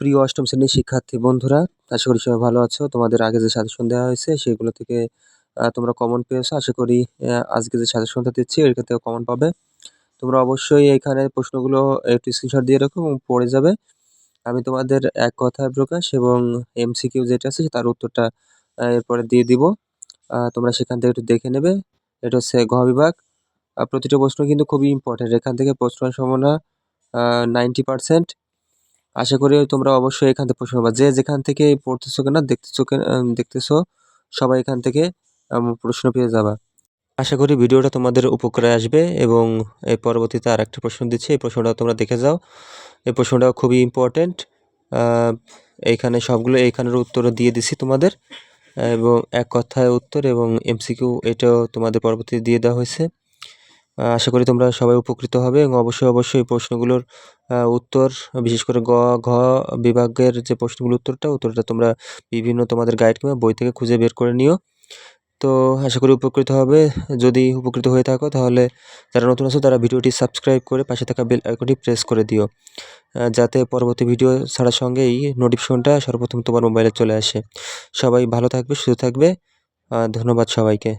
প্রিয় অষ্টম শ্রেণির শিক্ষার্থী বন্ধুরা, আশা করি সবাই ভালো আছো। তোমাদের আগে যে সাজেশন দেওয়া হয়েছে, সেগুলো থেকে তোমরা কমন পেয়েছ। আশা করি আজকে যে সাজেশনটা দিচ্ছি, এখান থেকে কমন পাবে। তোমরা অবশ্যই এখানে প্রশ্নগুলো একটু স্ক্রিনশট দিয়ে রাখো এবং পড়ে যাবে। আমি তোমাদের এক কথায় প্রকাশ এবং এমসিকিউ যেটা আছে, তার উত্তরটা এরপরে দিয়ে দিব। তোমরা সেখান থেকে একটু দেখে নেবে। এটা হচ্ছে ঘ বিভাগ। প্রতিটা প্রশ্ন কিন্তু খুবই ইম্পর্টেন্ট এখান থেকে প্রশ্ন সম্ভাবনা নাইনটি পার্সেন্ট আশা করি তোমরা অবশ্যই এখান থেকে প্রশ্ন পাবা যে যেখান থেকে পড়তেছো কিনা, দেখতেছো দেখতেছো, সবাই এখান থেকে প্রশ্ন পেয়ে যাবা। আশা করি ভিডিওটা তোমাদের উপকারে আসবে এবং এই পরবর্তীতে আর একটা প্রশ্ন দিচ্ছি, এই প্রশ্নটা তোমরা দেখে যাও। এই প্রশ্নটাও খুবই ইম্পর্টেন্ট এইখানে সবগুলো এইখানের উত্তর দিয়ে দিছি তোমাদের, এবং এক কথায় উত্তর এবং এমসিকিউ এটাও তোমাদের পরবর্তীতে দিয়ে দেওয়া হয়েছে। আশা করি তোমরা সবাই উপকৃত হবে এবং অবশ্যই অবশ্যই এই প্রশ্নগুলোর উত্তর, বিশেষ করে গ, ঘ বিভাগের যে প্রশ্নগুলোর উত্তরটা উত্তরটা তোমরা বিভিন্ন তোমাদের গাইড কিংবা বই থেকে খুঁজে বের করে নিও। তো আশা করি উপকৃত হবে। যদি উপকৃত হয়ে থাকো, তাহলে যারা নতুন আছো, তারা ভিডিওটি সাবস্ক্রাইব করে পাশে থাকা বেল আইকনটি প্রেস করে দিও যাতে পরবর্তী ভিডিও ছাড়ার সঙ্গেই নোটিফিকেশনটা সর্বপ্রথম তোমার মোবাইলে চলে আসে। সবাই ভালো থাকবে, সুস্থ থাকবে। ধন্যবাদ সবাইকে।